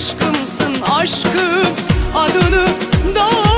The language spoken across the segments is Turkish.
aşkımsın aşkım Adını dağlara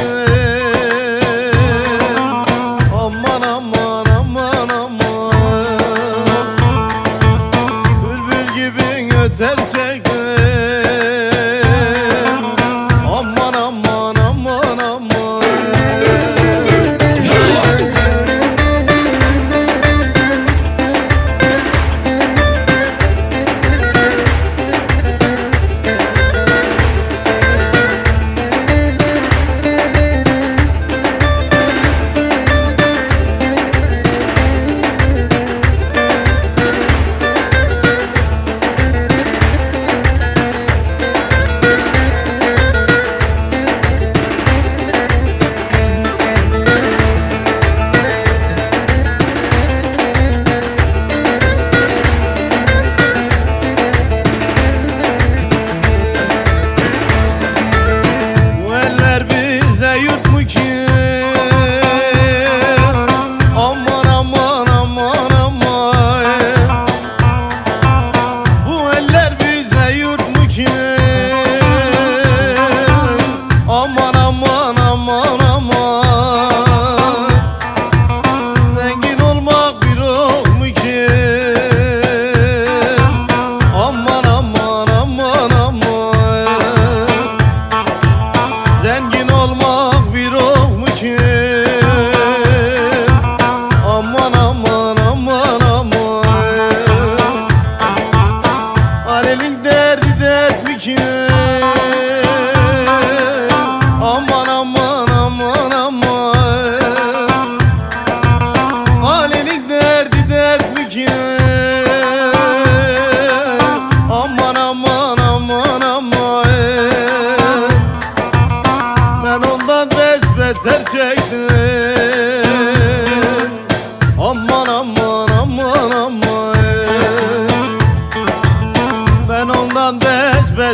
Aê.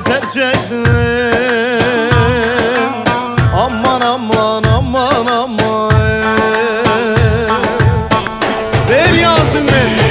sene ettim Aman aman aman aman. Ver yazın beni